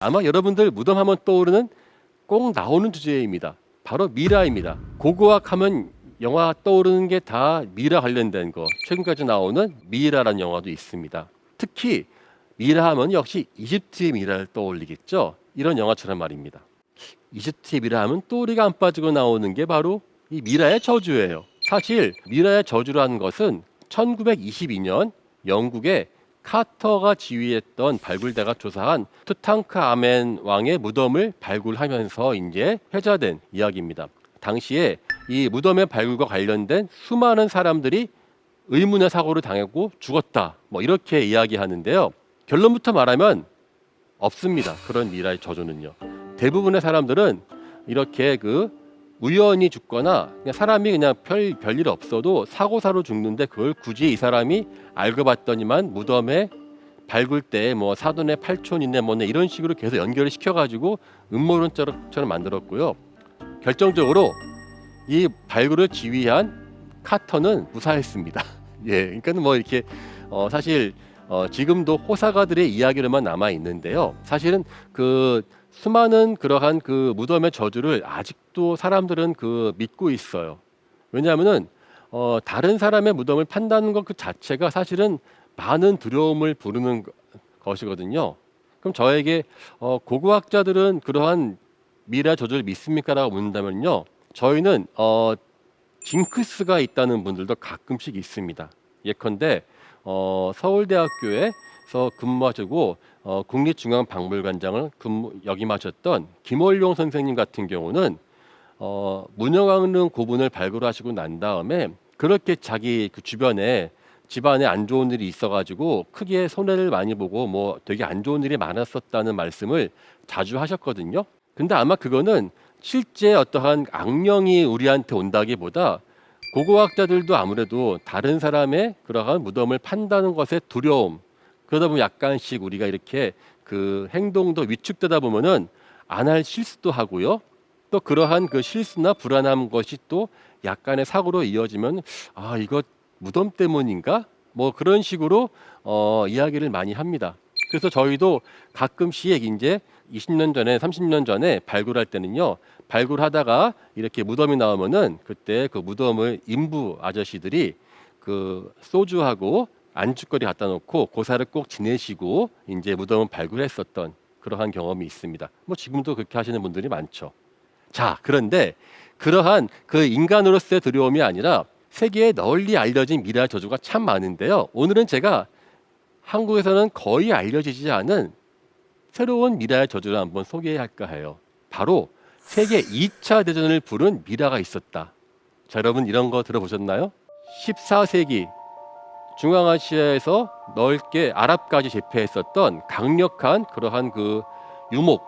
아마 여러분들 무덤 하면 떠오르는 꼭 나오는 주제입니다. 바로 미라입니다. 고고학 하면 영화 떠오르는 게 다 미라 관련된 거. 최근까지 나오는 미라라는 영화도 있습니다. 특히 미라 하면 역시 이집트의 미라를 떠올리겠죠. 이런 영화처럼 말입니다. 이집트의 미라 하면 또리가 안 빠지고 나오는 게 바로 이 미라의 저주예요. 사실 미라의 저주라는 것은 1922년 영국의 카터가 지휘했던 발굴대가 조사한 투탕크아멘 왕의 무덤을 발굴하면서 이제 회자된 이야기입니다. 당시에 이 무덤의 발굴과 관련된 수많은 사람들이 의문의 사고를 당했고 죽었다. 뭐 이렇게 이야기하는데요. 결론부터 말하면 없습니다. 그런 미라의 저주는요. 대부분의 사람들은 이렇게 그 우연히 죽거나 그냥 사람이 그냥 별 별일 없어도 사고사로 죽는데 그걸 굳이 이 사람이 알고 봤더니만 무덤에 발굴 때뭐 사돈의 팔촌이네 뭐네 이런 식으로 계속 연결을 시켜가지고 음모론처럼 만들었고요. 결정적으로 이 발굴을 지휘한 카터는 무사했습니다. 예, 그러니까 뭐 이렇게 어 사실 어 지금도 호사가들의 이야기로만 남아 있는데요. 사실은 그 수많은 그러한 그 무덤의 저주를 아직도 사람들은 그 믿고 있어요. 왜냐하면은 어 다른 사람의 무덤을 판다는 것 그 자체가 사실은 많은 두려움을 부르는 거- 것이거든요. 그럼 저에게 어 고고학자들은 그러한 미래 저주를 믿습니까라고 묻는다면요. 저희는 어 징크스가 있다는 분들도 가끔씩 있습니다. 예컨대 어 서울대학교에서 근무하시고 어, 국립중앙박물관장을 근무 역임하셨던 김월용 선생님 같은 경우는 어, 문영왕릉 고분을 발굴하시고 난 다음에 그렇게 자기 그 주변에 집안에 안 좋은 일이 있어가지고 크게 손해를 많이 보고 뭐 되게 안 좋은 일이 많았었다는 말씀을 자주 하셨거든요. 근데 아마 그거는 실제 어떠한 악령이 우리한테 온다기보다 고고학자들도 아무래도 다른 사람의 그러한 무덤을 판다는 것에 두려움 그러다 보면 약간씩 우리가 이렇게 그 행동도 위축되다 보면은 안 할 실수도 하고요. 또 그러한 그 실수나 불안한 것이 또 약간의 사고로 이어지면 아 이거 무덤 때문인가? 뭐 그런 식으로 어, 이야기를 많이 합니다. 그래서 저희도 가끔씩 이제 20년 전에 30년 전에 발굴할 때는요 발굴하다가 이렇게 무덤이 나오면은 그때 그 무덤을 인부 아저씨들이 그 소주하고 안주거리 갖다 놓고 고사를 꼭 지내시고 이제 무덤을 발굴했었던 그러한 경험이 있습니다. 뭐 지금도 그렇게 하시는 분들이 많죠. 자, 그런데 그러한 그 인간으로서의 두려움이 아니라 세계에 널리 알려진 미라 저주가 참 많은데요. 오늘은 제가 한국에서는 거의 알려지지 않은 새로운 미라의 저주를 한번 소개할까 해요. 바로 세계 2차 대전을 부른 미라가 있었다. 자, 여러분 이런 거 들어보셨나요? 14세기 중앙아시아에서 넓게 아랍까지 제패했었던 강력한 그러한 그 유목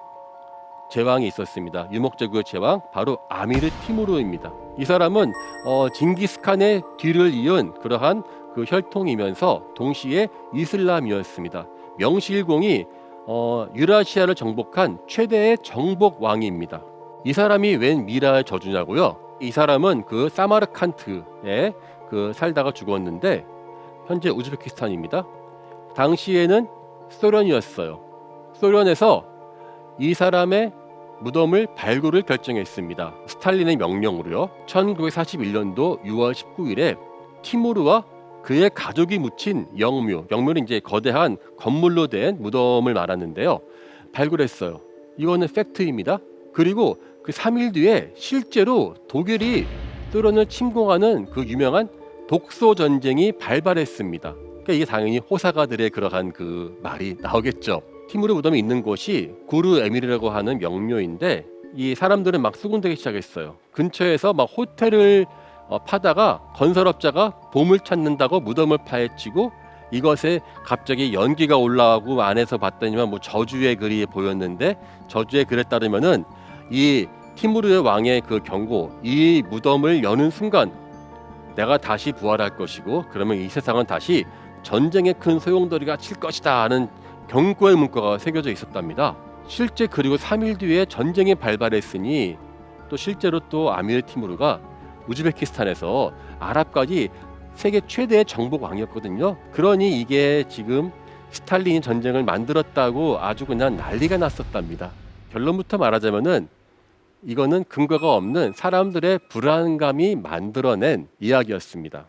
제왕이 있었습니다. 유목 제국의 제왕 바로 아미르 티무르입니다. 이 사람은 어, 징기스칸의 뒤를 이은 그러한 그 혈통이면서 동시에 이슬람이었습니다. 명실공히 어, 유라시아를 정복한 최대의 정복 왕입니다. 이 사람이 웬 미라의 저주냐고요? 이 사람은 그 사마르칸트에 그 살다가 죽었는데 현재 우즈베키스탄입니다. 당시에는 소련이었어요. 소련에서 이 사람의 무덤을 발굴을 결정했습니다. 스탈린의 명령으로요. 1941년도 6월 19일에 티무르와 그의 가족이 묻힌 영묘, 영묘는 이제 거대한 건물로 된 무덤을 말하는데요. 발굴했어요. 이거는 팩트입니다. 그리고 그 3일 뒤에 실제로 독일이 소련을 침공하는 그 유명한 독소 전쟁이 발발했습니다. 그러니까 이게 당연히 호사가들의 그러한 그 말이 나오겠죠. 티무르 무덤이 있는 곳이 구르 에밀이라고 하는 명료인데 이 사람들은 막 수군대기 시작했어요. 근처에서 막 호텔을 어, 파다가 건설업자가 보물 찾는다고 무덤을 파헤치고 이것에 갑자기 연기가 올라오고 안에서 봤더니만 뭐 저주의 글이 보였는데 저주의 글에 따르면은 이 티무르의 왕의 그 경고 이 무덤을 여는 순간 내가 다시 부활할 것이고 그러면 이 세상은 다시 전쟁의 큰 소용돌이가 칠 것이다 하는 경고의 문구가 새겨져 있었답니다. 실제 그리고 3일 뒤에 전쟁이 발발했으니 또 실제로 또 아미르 티무르가 우즈베키스탄에서 아랍까지 세계 최대의 정복 왕이었거든요. 그러니 이게 지금 스탈린이 전쟁을 만들었다고 아주 그냥 난리가 났었답니다. 결론부터 말하자면은 이거는 근거가 없는 사람들의 불안감이 만들어낸 이야기였습니다.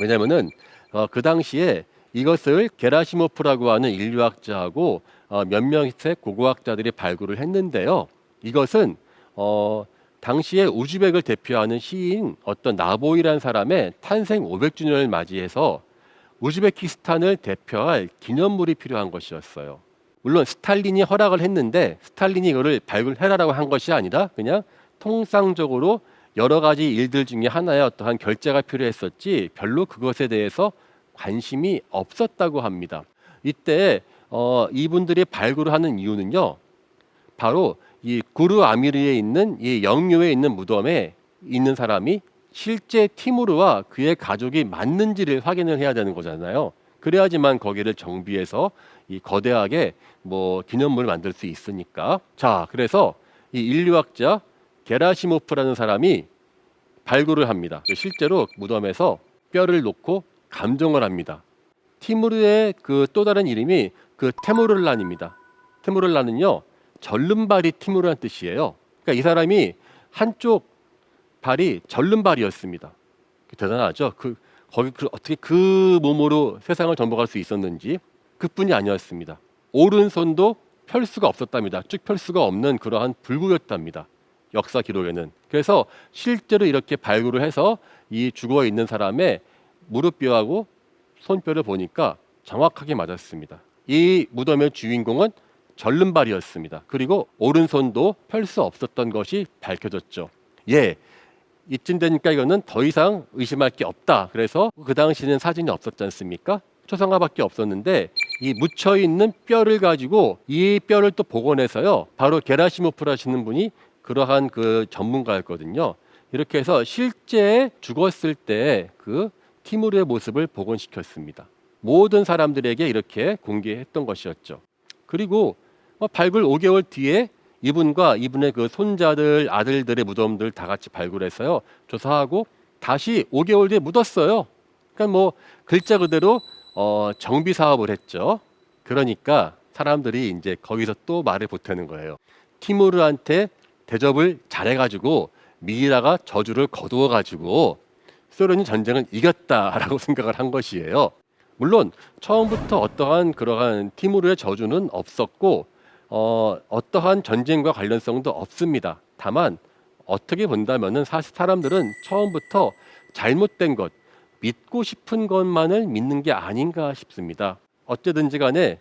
왜냐하면은 어, 그 당시에 이것을 게라시모프라고 하는 인류학자하고 어, 몇 명의 고고학자들이 발굴을 했는데요. 이것은 어, 당시에 우즈벡을 대표하는 시인 어떤 나보이라는 사람의 탄생 500주년을 맞이해서 우즈베키스탄을 대표할 기념물이 필요한 것이었어요. 물론 스탈린이 허락을 했는데 스탈린이 이거를 발굴해라라고 한 것이 아니라 그냥 통상적으로 여러 가지 일들 중에 하나의 어떠한 결제가 필요했었지 별로 그것에 대해서 관심이 없었다고 합니다. 이때 어, 이분들이 발굴을 하는 이유는요. 바로 이 구르 아미르에 있는 이 영묘에 있는 무덤에 있는 사람이 실제 티무르와 그의 가족이 맞는지를 확인을 해야 되는 거잖아요. 그래야지만 거기를 정비해서 이 거대하게 뭐 기념물을 만들 수 있으니까. 자, 그래서 이 인류학자 게라시모프라는 사람이 발굴을 합니다. 실제로 무덤에서 뼈를 놓고 감정을 합니다. 티무르의 그 또 다른 이름이 그 테무르란입니다. 테무르란은요 절름발이 티무르란 뜻이에요. 그러니까 이 사람이 한쪽 발이 절름발이었습니다. 대단하죠. 그 거기 그 어떻게 그 몸으로 세상을 정복할 수 있었는지 그뿐이 아니었습니다. 오른손도 펼 수가 없었답니다. 쭉 펼 수가 없는 그러한 불구였답니다. 역사 기록에는. 그래서 실제로 이렇게 발굴을 해서 이 죽어 있는 사람의 무릎뼈하고 손뼈를 보니까 정확하게 맞았습니다. 이 무덤의 주인공은 절름발이었습니다. 그리고 오른손도 펼 수 없었던 것이 밝혀졌죠. 예. 이쯤 되니까 이거는 더 이상 의심할 게 없다. 그래서 그 당시에는 사진이 없었지 않습니까? 초상화밖에 없었는데 이 묻혀 있는 뼈를 가지고 이 뼈를 또 복원해서요. 바로 게라시모프라시는 분이 그러한 그 전문가였거든요. 이렇게 해서 실제 죽었을 때 그 티무르의 모습을 복원시켰습니다. 모든 사람들에게 이렇게 공개했던 것이었죠. 그리고 뭐 발굴 5개월 뒤에 이분과 이분의 그 손자들, 아들들의 무덤들 다 같이 발굴해서요 조사하고 다시 5개월 뒤에 묻었어요. 그러니까 뭐 글자 그대로 어, 정비 사업을 했죠. 그러니까 사람들이 이제 거기서 또 말을 보태는 거예요. 티무르한테 대접을 잘해가지고 미이라가 저주를 거두어가지고 소련이 전쟁을 이겼다라고 생각을 한 것이에요. 물론 처음부터 어떠한 그러한 티무르의 저주는 없었고 어, 어떠한 전쟁과 관련성도 없습니다. 다만 어떻게 본다면은 사실 사람들은 처음부터 잘못된 것, 믿고 싶은 것만을 믿는 게 아닌가 싶습니다. 어쨌든지 간에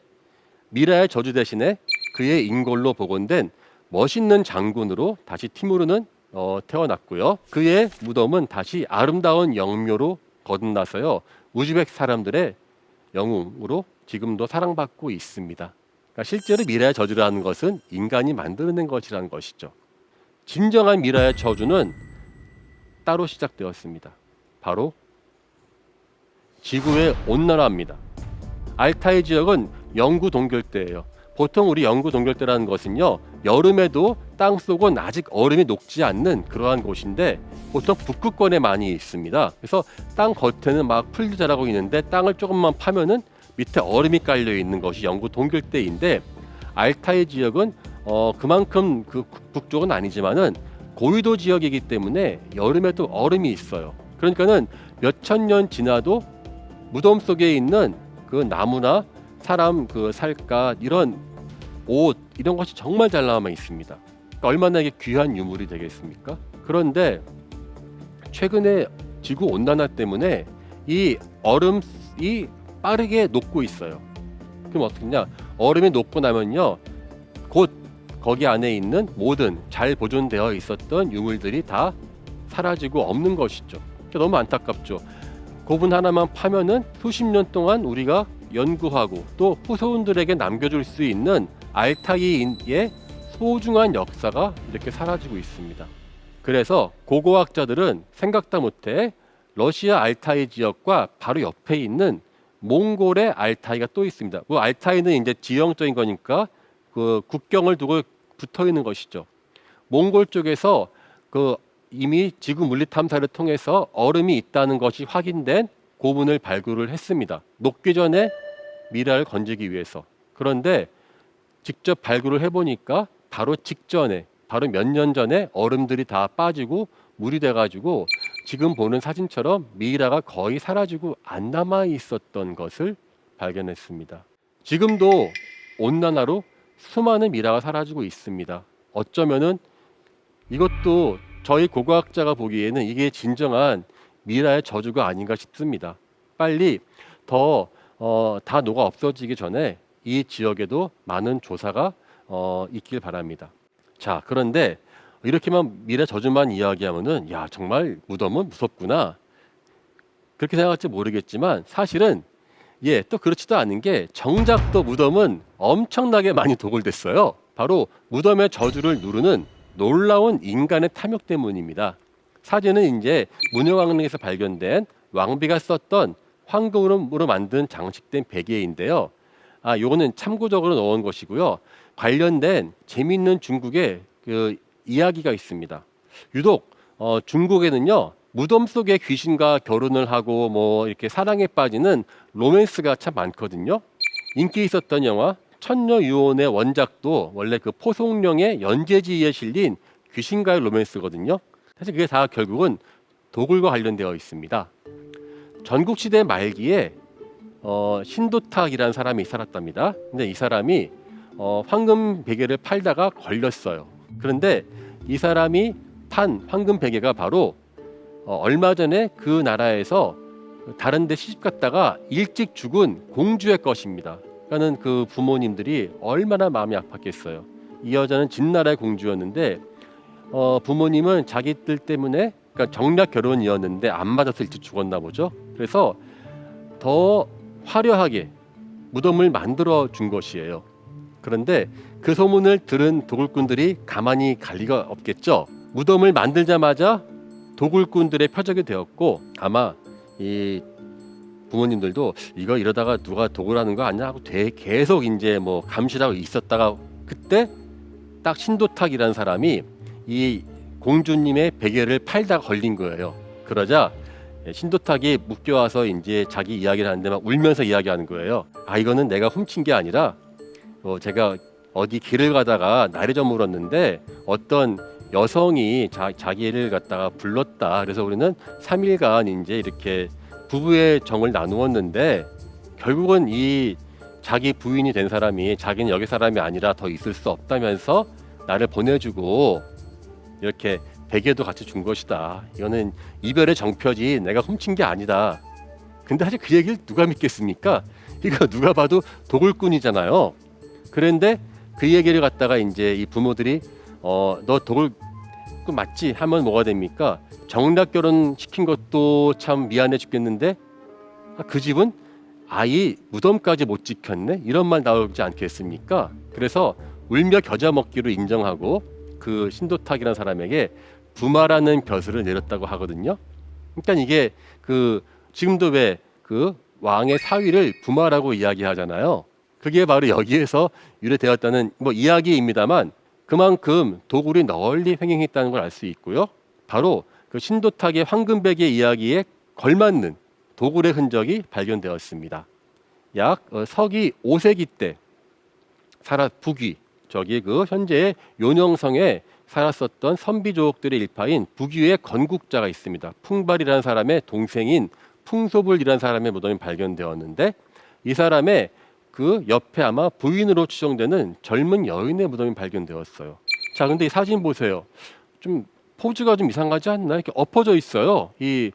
미라의 저주 대신에 그의 인골로 복원된 멋있는 장군으로 다시 티무르는 어, 태어났고요. 그의 무덤은 다시 아름다운 영묘로 거듭나서요. 우즈벡 사람들의 영웅으로 지금도 사랑받고 있습니다. 그러니까 실제로 미라의 저주라는 것은 인간이 만들어낸 것이라는 것이죠. 진정한 미라의 저주는 따로 시작되었습니다. 바로 지구의 온난화입니다. 알타이 지역은 영구 동결대예요. 보통 우리 영구 동결대라는 것은요 여름에도 땅 속은 아직 얼음이 녹지 않는 그러한 곳인데 보통 북극권에 많이 있습니다. 그래서 땅 겉에는 막 풀도 자라고 있는데 땅을 조금만 파면은 밑에 얼음이 깔려 있는 것이 영구 동결대인데 알타이 지역은 어 그만큼 그 북쪽은 아니지만은 고위도 지역이기 때문에 여름에도 얼음이 있어요. 그러니까는 몇 천 년 지나도 무덤 속에 있는 그 나무나 사람 그 살갗 이런 옷 이런 것이 정말 잘 남아 있습니다. 그러니까 얼마나 이게 귀한 유물이 되겠습니까? 그런데 최근에 지구 온난화 때문에 이 얼음이 빠르게 녹고 있어요. 그럼 어떻게냐? 얼음이 녹고 나면요, 곧 거기 안에 있는 모든 잘 보존되어 있었던 유물들이 다 사라지고 없는 것이죠. 너무 안타깝죠. 고분 하나만 파면은 수십 년 동안 우리가 연구하고 또 후손들에게 남겨줄 수 있는 알타이의 소중한 역사가 이렇게 사라지고 있습니다. 그래서 고고학자들은 생각다 못해 러시아 알타이 지역과 바로 옆에 있는 몽골의 알타이가 또 있습니다. 그 알타이는 이제 지형적인 거니까 그 국경을 두고 붙어 있는 것이죠. 몽골 쪽에서 그 이미 지구 물리 탐사를 통해서 얼음이 있다는 것이 확인된 고분을 발굴을 했습니다. 녹기 전에 미라를 건지기 위해서. 그런데 직접 발굴을 해보니까 바로 직전에, 바로 몇 년 전에 얼음들이 다 빠지고 물이 돼가지고 지금 보는 사진처럼 미라가 거의 사라지고 안 남아 있었던 것을 발견했습니다. 지금도 온난화로 수많은 미라가 사라지고 있습니다. 어쩌면은 이것도 저희 고고학자가 보기에는 이게 진정한 미라의 저주가 아닌가 싶습니다. 빨리 더 어, 다 녹아 없어지기 전에 이 지역에도 많은 조사가 어, 있길 바랍니다. 자, 그런데 이렇게만 미래 저주만 이야기하면은 야 정말 무덤은 무섭구나 그렇게 생각할지 모르겠지만 사실은 예 또 그렇지도 않은 게 정작 또 무덤은 엄청나게 많이 도굴됐어요. 바로 무덤의 저주를 누르는 놀라운 인간의 탐욕 때문입니다. 사진은 이제 문효왕릉에서 발견된 왕비가 썼던 황금으로 만든 장식된 베개인데요. 아, 요거는 참고적으로 넣은 것이고요. 관련된 재미있는 중국의 그 이야기가 있습니다. 유독 어, 중국에는요 무덤 속에 귀신과 결혼을 하고 뭐 이렇게 사랑에 빠지는 로맨스가 참 많거든요. 인기 있었던 영화 천녀 유혼의 원작도 원래 그 포송령의 연재지에 실린 귀신과의 로맨스거든요. 사실 그게 다 결국은 도굴과 관련되어 있습니다. 전국 시대 말기에 어, 신도탁이라는 사람이 살았답니다. 근데 이 사람이 어, 황금 베개를 팔다가 걸렸어요. 그런데 이 사람이 판 황금 베개가 바로 어, 얼마 전에 그 나라에서 다른 데 시집 갔다가 일찍 죽은 공주의 것입니다. 그러니까는 그 부모님들이 얼마나 마음이 아팠겠어요. 이 여자는 진나라의 공주였는데 어, 부모님은 자기들 때문에 그러니까 정략 결혼이었는데 안 맞아서 일찍 죽었나 보죠. 그래서 더 화려하게 무덤을 만들어 준 것이에요. 그런데 그 소문을 들은 도굴꾼들이 가만히 갈 리가 없겠죠. 무덤을 만들자마자 도굴꾼들의 표적이 되었고 아마 이 부모님들도 이거 이러다가 누가 도굴하는 거 아니야 하고 되 계속 이제 뭐 감시하고 있었다가 그때 딱 신도탁이라는 사람이 이 공주님의 베개를 팔다가 걸린 거예요. 그러자 신도탁이 묶여와서 이제 자기 이야기를 하는데 막 울면서 이야기하는 거예요. 아 이거는 내가 훔친 게 아니라 뭐 제가 어디 길을 가다가 날이 저물었는데 어떤 여성이 자, 자기를 갖다가 불렀다. 그래서 우리는 3일간 이제 이렇게 부부의 정을 나누었는데 결국은 이 자기 부인이 된 사람이 자기는 여기 사람이 아니라 더 있을 수 없다면서 나를 보내주고 이렇게 베개도 같이 준 것이다. 이거는 이별의 정표지 내가 훔친 게 아니다. 근데 사실 그 얘기를 누가 믿겠습니까? 이거 누가 봐도 도굴꾼이잖아요. 그런데 그 얘기를 갖다가 이제 이 부모들이 어 너 도굴 꾼 맞지 하면 뭐가 됩니까? 정략 결혼 시킨 것도 참 미안해 죽겠는데 아, 그 집은 아이 무덤까지 못 지켰네 이런 말 나오지 않겠습니까? 그래서 울며 겨자 먹기로 인정하고 그 신도탁이라는 사람에게 부마라는 벼슬을 내렸다고 하거든요. 그러니까 이게 그 지금도 왜 그 왕의 사위를 부마라고 이야기하잖아요. 그게 바로 여기에서 유래되었다는 뭐 이야기입니다만 그만큼 도굴이 널리 횡행했다는 걸 알 수 있고요. 바로 그 신도탁의 황금백의 이야기에 걸맞는 도굴의 흔적이 발견되었습니다. 약 어, 서기 5세기 때 살아 북위 저기 그 현재 요녕성에 살았었던 선비조옥들의 일파인 북위의 건국자가 있습니다. 풍발이라는 사람의 동생인 풍소불이라는 사람의 무덤이 발견되었는데 이 사람의 그 옆에 아마 부인으로 추정되는 젊은 여인의 무덤이 발견되었어요. 자, 근데 이 사진 보세요. 좀 포즈가 좀 이상하지 않나? 이렇게 엎어져 있어요. 이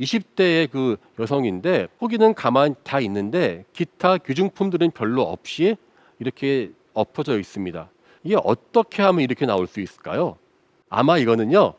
20대의 그 여성인데 포기는 가만히 다 있는데 기타 귀중품들은 별로 없이 이렇게 엎어져 있습니다. 이게 어떻게 하면 이렇게 나올 수 있을까요? 아마 이거는요.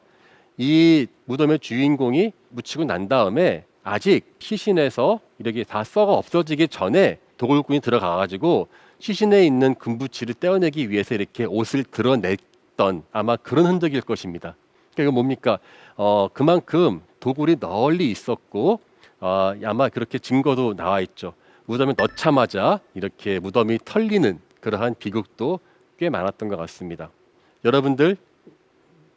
이 무덤의 주인공이 묻히고 난 다음에 아직 시신에서 이렇게 다 썩어 없어지기 전에 도굴꾼이 들어가 가지고 시신에 있는 금부치를 떼어내기 위해서 이렇게 옷을 드러냈던 아마 그런 흔적일 것입니다. 그러니까 이거 뭡니까? 어, 그만큼 도굴이 널리 있었고 어, 아마 그렇게 증거도 나와 있죠. 무덤에 넣자마자 이렇게 무덤이 털리는 그러한 비극도 꽤 많았던 것 같습니다. 여러분들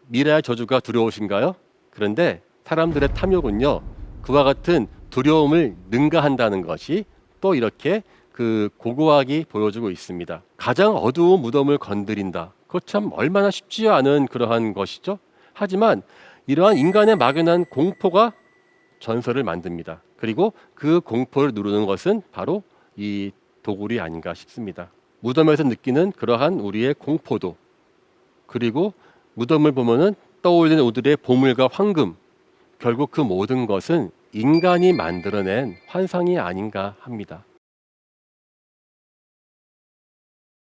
미래의 저주가 두려우신가요? 그런데 사람들의 탐욕은요 그와 같은 두려움을 능가한다는 것이 또 이렇게 그 고고학이 보여주고 있습니다. 가장 어두운 무덤을 건드린다. 그거 참 얼마나 쉽지 않은 그러한 것이죠. 하지만 이러한 인간의 막연한 공포가 전설을 만듭니다. 그리고 그 공포를 누르는 것은 바로 이 도굴이 아닌가 싶습니다. 무덤에서 느끼는 그러한 우리의 공포도 그리고 무덤을 보면은 떠올리는 우리의 보물과 황금 결국 그 모든 것은 인간이 만들어낸 환상이 아닌가 합니다.